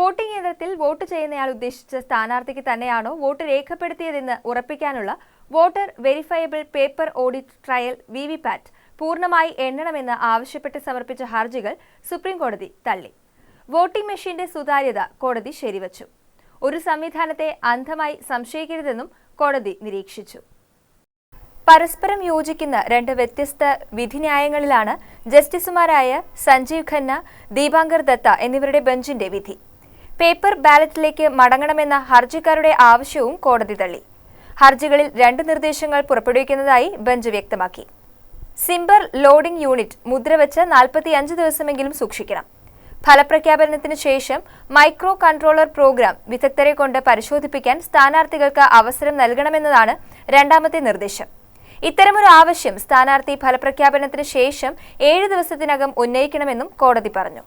Voting യന്ത്രത്തിൽ vote ചെയ്യുന്നയാൾ ഉദ്ദേശിച്ച സ്ഥാനാർത്ഥിക്ക് തന്നെയാണോ വോട്ട് രേഖപ്പെടുത്തിയതെന്ന് ഉറപ്പിക്കാനുള്ള voter verifiable paper audit trail V V PAT പൂർണമായി എണ്ണണമെന്ന് ആവശ്യപ്പെട്ട് സമർപ്പിച്ച ഹർജികൾ സുപ്രീംകോടതി തള്ളി. വോട്ടിംഗ് മെഷീന്റെ സുതാര്യത കോടതി ശരിവച്ചു. ഒരു സംവിധാനത്തെ അന്ധമായി സംശയിക്കരുതെന്നും കോടതി നിരീക്ഷിച്ചു. പരസ്പരം യോജിക്കുന്ന രണ്ട് വ്യത്യസ്ത വിധിന്യായങ്ങളിലാണ് ജസ്റ്റിസുമാരായ സഞ്ജീവ് ഖന്ന ദീപാങ്കർ ദത്ത എന്നിവരുടെ ബെഞ്ചിന്റെ വിധി. പേപ്പർ ബാലറ്റിലേക്ക് മടങ്ങണമെന്ന ഹർജിക്കാരുടെ ആവശ്യവും കോടതി തള്ളി. ഹർജികളിൽ രണ്ട് നിർദ്ദേശങ്ങൾ പുറപ്പെടുവിക്കുന്നതായി ബെഞ്ച് വ്യക്തമാക്കി. സിംബർ ലോഡിംഗ് യൂണിറ്റ് മുദ്രവെച്ച് നാൽപ്പത്തിയഞ്ച് ദിവസമെങ്കിലും സൂക്ഷിക്കണം. ഫലപ്രഖ്യാപനത്തിന് ശേഷം മൈക്രോ കൺട്രോളർ പ്രോഗ്രാം വിദഗ്ധരെ കൊണ്ട് പരിശോധിപ്പിക്കാൻ സ്ഥാനാർത്ഥികൾക്ക് അവസരം നൽകണമെന്നതാണ് രണ്ടാമത്തെ നിർദ്ദേശം. ഇത്തരമൊരു ആവശ്യം സ്ഥാനാർത്ഥി ഫലപ്രഖ്യാപനത്തിന് ശേഷം ഏഴ് ദിവസത്തിനകം ഉന്നയിക്കണമെന്നും കോടതി പറഞ്ഞു.